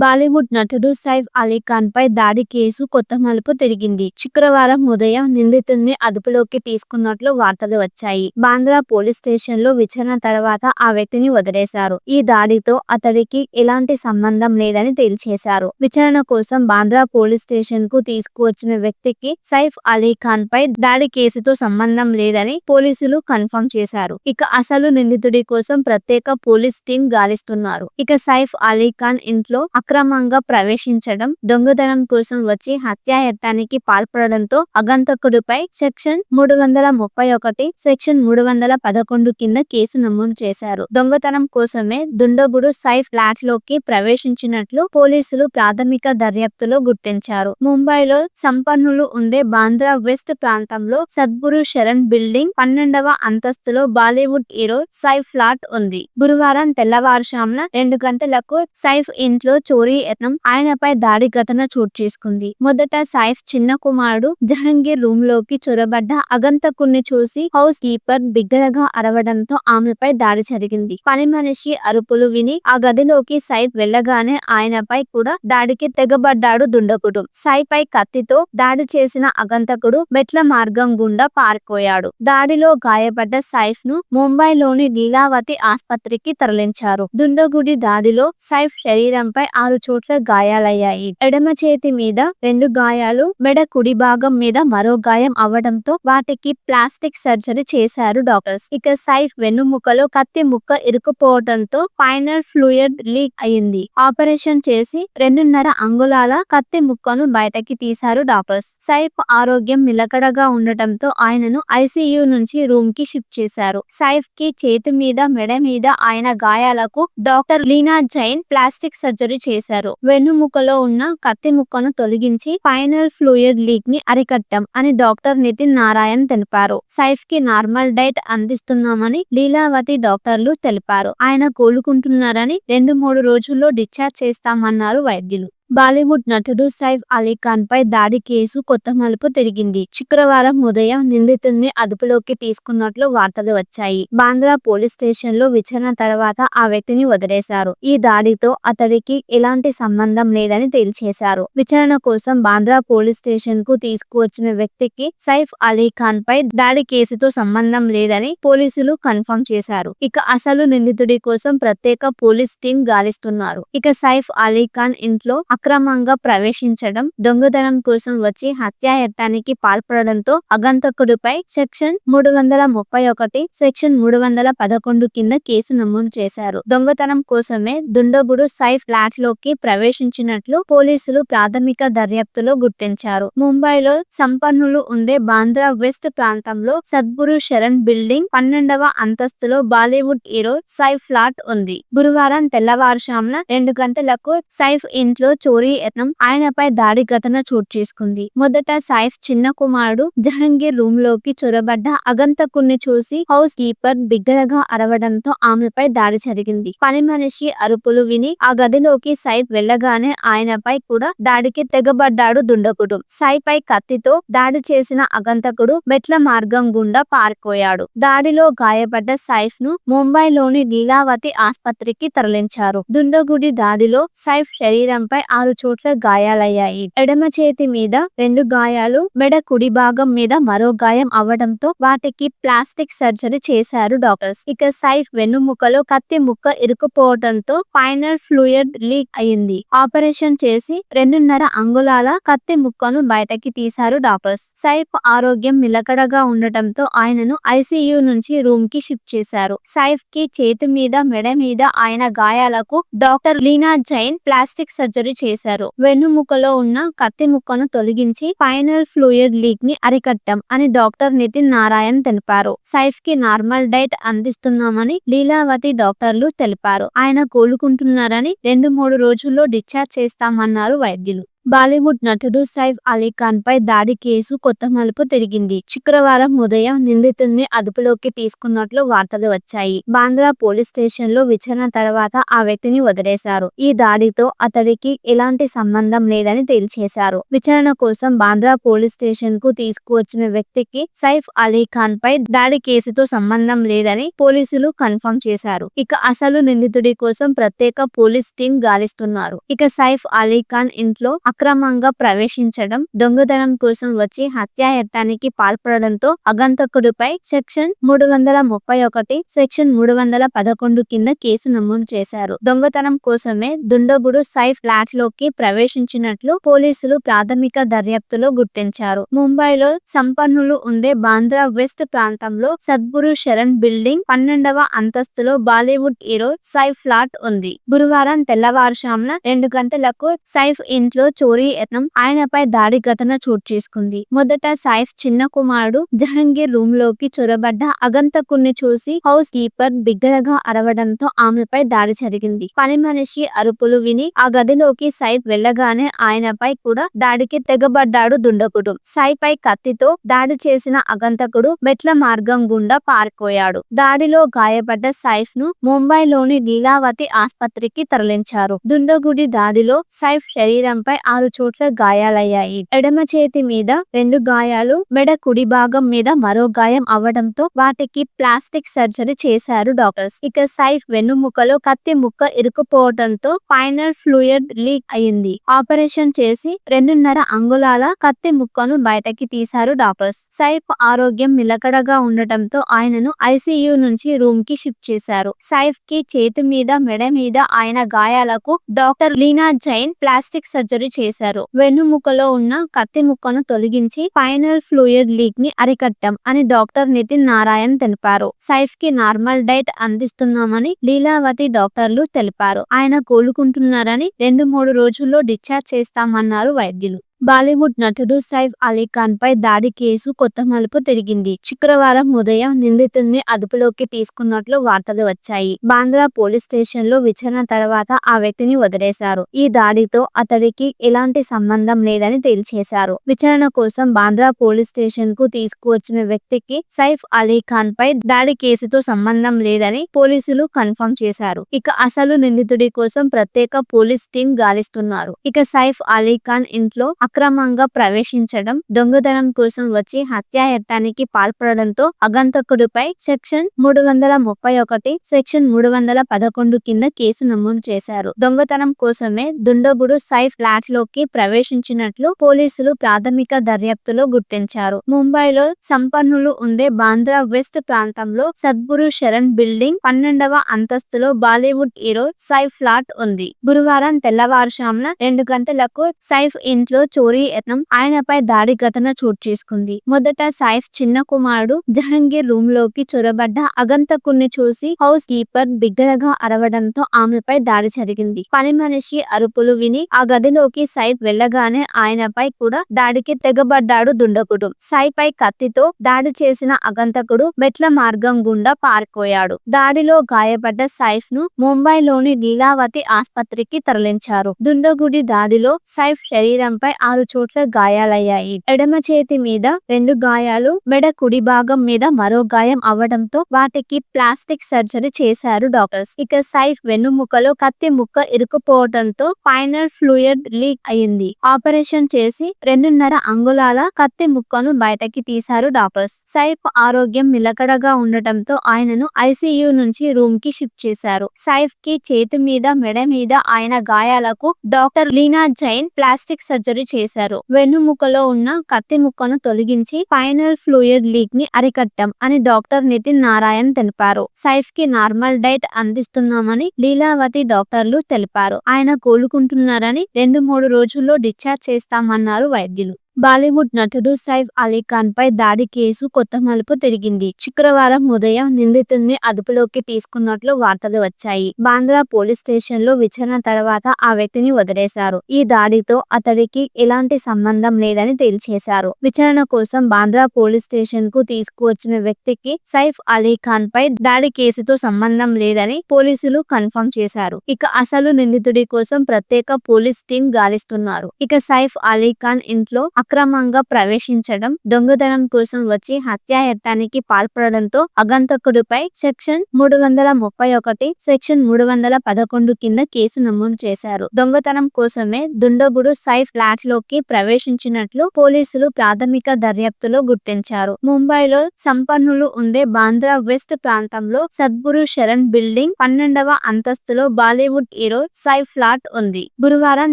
బాలీవుడ్ నటుడు సైఫ్ అలీ ఖాన్ పై దాడి కేసు కొత్త మలుపు తిరిగింది. శుక్రవారం ఉదయం నిందితుడిని అదుపులోకి తీసుకున్నట్లు వార్తలు వచ్చాయి. బాంద్రా పోలీస్ స్టేషన్లో విచారణ తర్వాత ఆ వ్యక్తిని వదిలేశారు. ఈ దాడితో అతడికి ఎలాంటి సంబంధం లేదని తేల్చేశారు. విచారణ కోసం బాంద్రా పోలీస్ స్టేషన్కు తీసుకువచ్చిన వ్యక్తికి సైఫ్ అలీ ఖాన్ పై దాడి కేసుతో సంబంధం లేదని పోలీసులు కన్ఫర్మ్ చేశారు. ఇక అసలు నిందితుడి కోసం ప్రత్యేక పోలీస్ టీం గాలిస్తున్నారు. ఇక సైఫ్ అలీ ఖాన్ ఇంట్లో అక్రమంగా ప్రవేశించడం దొంగతనం కోసం వచ్చి హత్యాయత్నానికి పాల్పడడంతో అగంతకుడిపై సెక్షన్ మూడు వందల ముప్పై ఒకటి సెక్షన్ మూడు వందల పదకొండు కింద కేసు నమోదు చేశారు. దొంగతనం కోసమే దుండగుడు సై ఫ్లాట్లోకి ప్రవేశించినట్లు పోలీసులు ప్రాథమిక దర్యాప్తులో గుర్తించారు. ముంబైలో సంపన్నులు ఉండే బాంద్రా వెస్ట్ ప్రాంతంలో సద్గురు శరణ్ బిల్డింగ్ పన్నెండవ అంతస్తులో బాలీవుడ్ హీరో సైఫ్ ఫ్లాట్ ఉంది. గురువారం తెల్లవారుషామున రెండు గంటలకు సైఫ్ ఇంట్లో చోరీ యత్నం ఆయనపై దాడి ఘటన చోటు చేసుకుంది. మొదట సైఫ్ చిన్న కుమారుడు జహంగీర్ రూమ్లోకి చొరబడ్డ అగంతకుణ్ణి చూసి హౌస్ కీపర్ బిగ్గరగా అరవడంతో ఆమెపై దాడి జరిగింది. పని మనిషి అరుపులు విని ఆ గదిలోకి సైఫ్ వెళ్ళగానే ఆయనపై కూడా దాడికి తెగబడ్డాడు దుండకుడు. సైపై పై కత్తితో దాడి చేసిన అగంతకుడు మెట్ల మార్గం గుండా పారిపోయాడు. దాడిలో గాయపడ్డ సైఫ్ను ముంబైలోని లీలావతి ఆస్పత్రికి తరలించారు. దుండగుడి దాడిలో సైఫ్ శరీరంపై ఆరు చోట్ల గాయాలయ్యాయి. ఎడమ చేతి మీద రెండు గాయాలు మెడ కుడి భాగం మీద మరో గాయం అవడంతో వాటికి ప్లాస్టిక్ సర్జరీ చేశారు డాక్టర్స్. ఇక సైఫ్ వెన్నుముకలో కత్తి ముక్క ఇరుకుపోవడంతో ఫైనల్ ఫ్లూయిడ్ లీక్ అయింది. ఆపరేషన్ చేసి రెండున్నర అంగుళాల కత్తి ముక్కను బయటకి తీశారు డాక్టర్స్. సైఫ్ ఆరోగ్యం నిలకడగా ఉండటంతో ఆయనను ఐసీయూ నుంచి రూమ్కి షిఫ్ట్ చేశారు. సైఫ్కి చేతి మీద మెడ మీద ఆయన గాయాలకు doctor Leena Jain plastic surgery చేశారు. వెన్నుముకలో ఉన్న కత్తి ముక్కను తొలగించి ఫైనల్ ఫ్లూయిడ్ లీక్ని అరికట్టాం అని డాక్టర్ నితిన్ నారాయణ్ తెలిపారు. సైఫ్కి నార్మల్ డైట్ అందిస్తున్నామని లీలావతి డాక్టర్లు తెలిపారు. ఆయన కోలుకుంటున్నారని రెండు మూడు రోజుల్లో డిశ్చార్జ్ చేస్తామన్నారు వైద్యులు. బాలీవుడ్ నటుడు సైఫ్ అలీ ఖాన్ పై దాడి కేసు కొత్త మలుపు తిరిగింది. శుక్రవారం ఉదయం నిందితుడిని అదుపులోకి తీసుకున్నట్లు వార్తలు వచ్చాయి. బాంద్రా పోలీస్ స్టేషన్లో విచారణ తర్వాత ఆ వ్యక్తిని వదిలేశారు. ఈ దాడితో అతడికి ఎలాంటి సంబంధం లేదని తేల్చేశారు. విచారణ కోసం బాంద్రా పోలీస్ స్టేషన్కు తీసుకువచ్చిన వ్యక్తికి సైఫ్ అలీ ఖాన్ పై దాడి కేసుతో సంబంధం లేదని పోలీసులు కన్ఫర్మ్ చేశారు. ఇక అసలు నిందితుడి కోసం ప్రత్యేక పోలీస్ టీం గాలిస్తున్నారు. ఇక సైఫ్ అలీ ఖాన్ ఇంట్లో అక్రమంగా ప్రవేశించడం దొంగతనం కోసం వచ్చి హత్యాయత్నానికి పాల్పడడంతో అగంతకుడిపై సెక్షన్ మూడు వందల ముప్పై ఒకటి సెక్షన్ మూడు వందల పదకొండు కింద కేసు నమోదు చేశారు. దొంగతనం కోసమే దుండగుడు సైఫ్ ఫ్లాట్లోకి ప్రవేశించినట్లు పోలీసులు ప్రాథమిక దర్యాప్తులో గుర్తించారు. ముంబైలో సంపన్నులు ఉండే బాంద్రా వెస్ట్ ప్రాంతంలో సద్గురు శరణ్ బిల్డింగ్ పన్నెండవ అంతస్తులో బాలీవుడ్ హీరో సైఫ్ ఫ్లాట్ ఉంది. గురువారం తెల్లవారుజామున రెండు గంటలకు సైఫ్ ఇంట్లో చోరీ యత్నం ఆయనపై దాడి ఘటన చోటు చేసుకుంది. మొదట సైఫ్ చిన్న కుమారుడు జహంగీర్ రూమ్లోకి చొరబడ్డ అగంతకుణ్ణి చూసి హౌస్ కీపర్ బిగ్గరగా అరవడంతో ఆమెపై దాడి జరిగింది. పని మనిషి అరుపులు విని ఆ గదిలోకి సైఫ్ వెళ్ళగానే ఆయనపై కూడా దాడికి తెగబడ్డాడు దుండకుడు. సైపై పై కత్తితో దాడి చేసిన అగంతకుడు మెట్ల మార్గం గుండా పారిపోయాడు. దాడిలో గాయపడ్డ సైఫ్ను ముంబైలోని లీలావతి ఆస్పత్రికి తరలించారు. దుండగుడి దాడిలో సైఫ్ శరీరంపై ఆరు చోట్ల గాయాలయ్యాయి. ఎడమ చేతి మీద రెండు గాయాలు మెడ కుడి భాగం మీద మరో గాయం అవ్వడంతో వాటికి ప్లాస్టిక్ సర్జరీ చేశారు డాక్టర్స్. ఇక సైఫ్ వెన్నుముకలో కత్తి ముక్క ఇరుకుపోవడంతో ఫైనల్ ఫ్లూయిడ్ లీక్ అయింది. ఆపరేషన్ చేసి రెండున్నర అంగుళాల కత్తి ముక్కను బయటకి తీశారు డాక్టర్స్. సైఫ్ ఆరోగ్యం నిలకడగా ఉండటంతో ఆయనను ఐసీయూ నుంచి రూమ్కి షిఫ్ట్ చేశారు. సైఫ్కి చేతి మీద మెడ మీద ఆయన గాయాలకు doctor Leena Jain plastic surgery చేశారు. వెన్నుముకలో ఉన్న కత్తి ముక్కను తొలగించి ఫైనల్ ఫ్లూయిడ్ లీక్ని అరికట్టాం అని డాక్టర్ నితిన్ నారాయణ్ తెలిపారు. సైఫ్కి నార్మల్ డైట్ అందిస్తున్నామని లీలావతి డాక్టర్లు తెలిపారు. ఆయన కోలుకుంటున్నారని రెండు మూడు రోజుల్లో డిశ్చార్జ్ చేస్తామన్నారు వైద్యులు. బాలీవుడ్ నటుడు సైఫ్ అలీ ఖాన్ పై దాడి కేసు కొత్త మలుపు తిరిగింది. శుక్రవారం ఉదయం నిందితుడిని అదుపులోకి తీసుకున్నట్లు వార్తలు వచ్చాయి. బాంద్రా పోలీస్ స్టేషన్లో విచారణ తర్వాత ఆ వ్యక్తిని వదిలేశారు. ఈ దాడితో అతడికి ఎలాంటి సంబంధం లేదని తేల్చేశారు. విచారణ కోసం బాంద్రా పోలీస్ స్టేషన్కు తీసుకువచ్చిన వ్యక్తికి సైఫ్ అలీ ఖాన్ పై దాడి కేసుతో సంబంధం లేదని పోలీసులు కన్ఫర్మ్ చేశారు. ఇక అసలు నిందితుడి కోసం ప్రత్యేక పోలీస్ టీం గాలిస్తున్నారు. ఇక సైఫ్ అలీ ఖాన్ ఇంట్లో అక్రమంగా ప్రవేశించడం దొంగతనం కోసం వచ్చి హత్యాయత్నానికి పాల్పడడంతో అగంతకుడిపై సెక్షన్ మూడు వందల ముప్పై ఒకటి సెక్షన్ మూడు వందల పదకొండు కింద కేసు నమోదు చేశారు. దొంగతనం కోసమే దుండగుడు సై ఫ్లాట్లోకి ప్రవేశించినట్లు పోలీసులు ప్రాథమిక దర్యాప్తులో గుర్తించారు. ముంబైలో సంపన్నులు ఉండే బాంద్రా వెస్ట్ ప్రాంతంలో సద్గురు శరణ్ బిల్డింగ్ పన్నెండవ అంతస్తులో బాలీవుడ్ హీరో సైఫ్ ఫ్లాట్ ఉంది. గురువారం తెల్లవారుషామున రెండు గంటలకు సైఫ్ ఇంట్లో చోరీ యత్నం ఆయనపై దాడి ఘటన చోటు చేసుకుంది. మొదట సైఫ్ చిన్న కుమారుడు జహంగీర్ రూమ్లోకి చొరబడ్డ అగంతకుణ్ణి చూసి హౌస్ కీపర్ బిగ్గరగా అరవడంతో ఆమెపై దాడి జరిగింది. పని మనిషి అరుపులు విని ఆ గదిలోకి సైఫ్ వెళ్ళగానే ఆయనపై కూడా దాడికి తెగబడ్డాడు దుండకుడు. సైపై పై కత్తితో దాడి చేసిన అగంతకుడు మెట్ల మార్గం గుండా పారిపోయాడు. దాడిలో గాయపడ్డ సైఫ్ను ముంబైలోని లీలావతి ఆసుపత్రికి తరలించారు. దుండగుడి దాడిలో సైఫ్ శరీరంపై ఆరు చోట్ల గాయాలయ్యాయి. ఎడమ చేతి మీద రెండు గాయాలు మెడ కుడి భాగం మీద మరో గాయం అవ్వడంతో వాటికి ప్లాస్టిక్ సర్జరీ చేశారు డాక్టర్స్. ఇక సైఫ్ వెన్నుముకలో కత్తి ముక్క ఇరుకుపోవడంతో ఫైనల్ ఫ్లూయిడ్ లీక్ అయింది. ఆపరేషన్ చేసి రెండున్నర అంగుళాల కత్తి ముక్కను బయటకి తీశారు డాక్టర్స్. సైఫ్ ఆరోగ్యం నిలకడగా ఉండటంతో ఆయనను ఐసీయూ నుంచి రూమ్కి షిఫ్ట్ చేశారు. సైఫ్కి చేతి మీద మెడ మీద ఆయన గాయాలకు doctor Leena Jain plastic surgery చేశారు. వెన్నుముకలో ఉన్న కత్తి ముక్కను తొలగించి ఫైనల్ ఫ్లూయిడ్ లీక్ని అరికట్టాం అని డాక్టర్ నితిన్ నారాయణ్ తెలిపారు. సైఫ్కి నార్మల్ డైట్ అందిస్తున్నామని లీలావతి డాక్టర్లు తెలిపారు. ఆయన కోలుకుంటున్నారని రెండు మూడు రోజుల్లో డిశ్చార్జ్ చేస్తామన్నారు వైద్యులు. బాలీవుడ్ నటుడు సైఫ్ అలీ ఖాన్ పై దాడి కేసు కొత్త మలుపు తిరిగింది. శుక్రవారం ఉదయం నిందితుడిని అదుపులోకి తీసుకున్నట్లు వార్తలు వచ్చాయి. బాంద్రా పోలీస్ స్టేషన్లో విచారణ తర్వాత ఆ వ్యక్తిని వదిలేశారు. ఈ దాడితో అతడికి ఎలాంటి సంబంధం లేదని తేల్చేశారు. విచారణ కోసం బాంద్రా పోలీస్ స్టేషన్కు తీసుకువచ్చిన వ్యక్తికి సైఫ్ అలీ ఖాన్ పై దాడి కేసుతో సంబంధం లేదని పోలీసులు కన్ఫర్మ్ చేశారు. ఇక అసలు నిందితుడి కోసం ప్రత్యేక పోలీస్ టీం గాలిస్తున్నారు. ఇక సైఫ్ అలీ ఖాన్ ఇంట్లో అక్రమంగా ప్రవేశించడం దొంగతనం కోసం వచ్చి హత్యాయత్నానికి పాల్పడడంతో అగంతకుడిపై సెక్షన్ మూడు వందల ముప్పై ఒకటి సెక్షన్ మూడు వందల పదకొండు కింద కేసు నమోదు చేశారు. దొంగతనం కోసమే దుండగుడు సైఫ్ ఫ్లాట్లోకి ప్రవేశించినట్లు పోలీసులు ప్రాథమిక దర్యాప్తులో గుర్తించారు. ముంబైలో సంపన్నులు ఉండే బాంద్రా వెస్ట్ ప్రాంతంలో సద్గురు శరణ్ బిల్డింగ్ పన్నెండవ అంతస్తులో బాలీవుడ్ హీరో సైఫ్ ఫ్లాట్ ఉంది. గురువారం తెల్లవారుషామున రెండు గంటలకు సైఫ్ ఇంట్లో చోరీ యత్నం ఆయనపై దాడి ఘటన చోటు చేసుకుంది. మొదట సైఫ్ చిన్న కుమారుడు జహంగీర్ రూమ్లోకి చొరబడ్డ అగంతకుణ్ణి చూసి హౌస్ కీపర్ బిగ్గరగా అరవడంతో ఆమెపై దాడి జరిగింది. పని మనిషి అరుపులు విని ఆ గదిలోకి సైఫ్ వెళ్ళగానే ఆయనపై కూడా దాడికి తెగబడ్డాడు దుండకుడు. సైపై పై కత్తితో దాడి చేసిన అగంతకుడు మెట్ల మార్గం గుండా పారిపోయాడు. దాడిలో గాయపడ్డ సైఫ్ను ముంబైలోని లీలావతి ఆసుపత్రికి తరలించారు. దుండగుడి దాడిలో సైఫ్ శరీరంపై ఆరు చోట్ల గాయాలయ్యాయి. ఎడమ చేతి మీద రెండు గాయాలు మెడ కుడి భాగం మీద మరో గాయం అవ్వడంతో వాటికి ప్లాస్టిక్ సర్జరీ చేశారు డాక్టర్స్. ఇక సైఫ్ వెన్నుముకలో కత్తి ముక్క ఇరుకుపోవడంతో ఫైనల్ ఫ్లూయిడ్ లీక్ అయింది. ఆపరేషన్ చేసి రెండున్నర అంగుళాల కత్తి ముక్కను బయటకి తీశారు డాక్టర్స్. సైఫ్ ఆరోగ్యం నిలకడగా ఉండటంతో ఆయనను ఐసీయూ నుంచి రూమ్కి షిఫ్ట్ చేశారు. సైఫ్కి చేతి మీద మెడ మీద ఆయన గాయాలకు doctor Leena Jain plastic surgery చేశారు. వెన్నుముకలో ఉన్న కత్తి ముక్కను తొలగించి ఫైనల్ ఫ్లూయిడ్ లీక్ని అరికట్టాం అని డాక్టర్ నితిన్ నారాయణ్ తెలిపారు. సైఫ్కి నార్మల్ డైట్ అందిస్తున్నామని లీలావతి డాక్టర్లు తెలిపారు. ఆయన కోలుకుంటున్నారని రెండు మూడు రోజుల్లో డిశ్చార్జ్ చేస్తామన్నారు వైద్యులు. బాలీవుడ్ నటుడు సైఫ్ అలీ ఖాన్ పై దాడి కేసు కొత్త మలుపు తిరిగింది. శుక్రవారం ఉదయం నిందితుడిని అదుపులోకి తీసుకున్నట్లు వార్తలు వచ్చాయి. బాంద్రా పోలీస్ స్టేషన్లో విచారణ తర్వాత ఆ వ్యక్తిని వదిలేశారు. ఈ దాడితో అతడికి ఎలాంటి సంబంధం లేదని తేల్చేశారు. విచారణ కోసం బాంద్రా పోలీస్ స్టేషన్కు తీసుకువచ్చిన వ్యక్తికి సైఫ్ అలీ ఖాన్ పై దాడి కేసుతో సంబంధం లేదని పోలీసులు కన్ఫర్మ్ చేశారు. ఇక అసలు నిందితుడి కోసం ప్రత్యేక పోలీస్ టీం గాలిస్తున్నారు. ఇక సైఫ్ అలీ ఖాన్ ఇంట్లో అక్రమంగా ప్రవేశించడం దొంగతనం కోసం వచ్చి హత్యాయత్నానికి పాల్పడడంతో అగంతకుడిపై సెక్షన్ మూడు వందల ముప్పై ఒకటి సెక్షన్ మూడు వందల పదకొండు కింద కేసు నమోదు చేశారు. దొంగతనం కోసమే దుండగుడు సై ఫ్లాట్లోకి ప్రవేశించినట్లు పోలీసులు ప్రాథమిక దర్యాప్తులో గుర్తించారు. ముంబైలో సంపన్నులు ఉండే బాంద్రా వెస్ట్ ప్రాంతంలో సద్గురు శరణ్ బిల్డింగ్ పన్నెండవ అంతస్తులో బాలీవుడ్ హీరో సైఫ్ ఫ్లాట్ ఉంది. గురువారం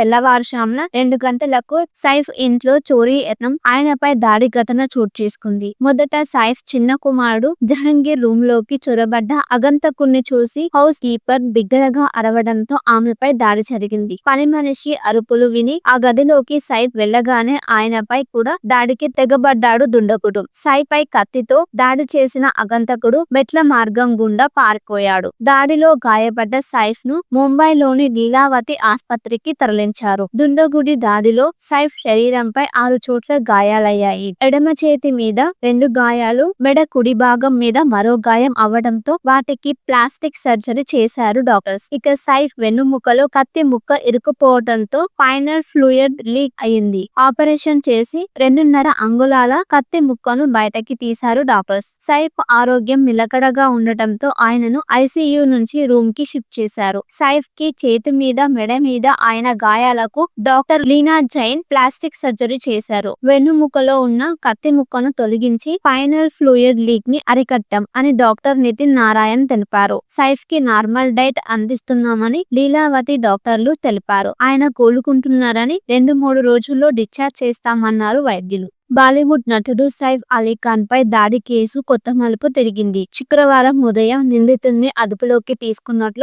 తెల్లవారుషామున రెండు గంటలకు సైఫ్ ఇంట్లో చోరీ యత్నం ఆయనపై దాడి ఘటన చోటు చేసుకుంది. మొదట సైఫ్ చిన్న కుమారుడు జహంగీర్ రూమ్లోకి చొరబడ్డ అగంతకుణ్ణి చూసి హౌస్ కీపర్ బిగ్గరగా అరవడంతో ఆమెపై దాడి జరిగింది. పని మనిషి అరుపులు విని ఆ గదిలోకి సైఫ్ వెళ్ళగానే ఆయనపై కూడా దాడికి తెగబడ్డాడు దుండకుడు. సైపై పై కత్తితో దాడి చేసిన అగంతకుడు మెట్ల మార్గం గుండా పారిపోయాడు. దాడిలో గాయపడ్డ సైఫ్ను ముంబైలోని లీలావతి ఆసుపత్రికి తరలించారు. దుండగుడి దాడిలో సైఫ్ శరీరంపై ఆరు చోట్ల గాయాలయ్యాయి. ఎడమ చేతి మీద రెండు గాయాలు మెడ కుడి భాగం మీద మరో గాయం అవడంతో వాటికి ప్లాస్టిక్ సర్జరీ చేశారు డాక్టర్స్. ఇక సైఫ్ వెన్నుముకలో కత్తి ముక్క ఇరుకుపోవడంతో ఫైనల్ ఫ్లూయిడ్ లీక్ అయింది. ఆపరేషన్ చేసి రెండున్నర అంగుళాల కత్తి ముక్కను బయటకి తీశారు డాక్టర్స్. సైఫ్ ఆరోగ్యం నిలకడగా ఉండటంతో ఆయనను ఐసీయూ నుంచి రూమ్కి షిఫ్ట్ చేశారు. సైఫ్కి చేతి మీద మెడ మీద ఆయన గాయాలకు doctor Leena Jain plastic surgery చేశారు. వెన్నుముకలో ఉన్న కత్తి ముక్కను తొలగించి ఫైనల్ ఫ్లూయిడ్ లీక్ని అరికట్టాం అని డాక్టర్ నితిన్ నారాయణ్ తెలిపారు. సైఫ్కి నార్మల్ డైట్ అందిస్తున్నామని లీలావతి డాక్టర్లు తెలిపారు. ఆయన కోలుకుంటున్నారని రెండు మూడు రోజుల్లో డిశ్చార్జ్ చేస్తామన్నారు వైద్యులు. బాలీవుడ్ నటుడు సైఫ్ అలీ ఖాన్ పై దాడి కేసు కొత్త మలుపు తిరిగింది. శుక్రవారం ఉదయం నిందితుడిని అదుపులోకి తీసుకున్నట్లు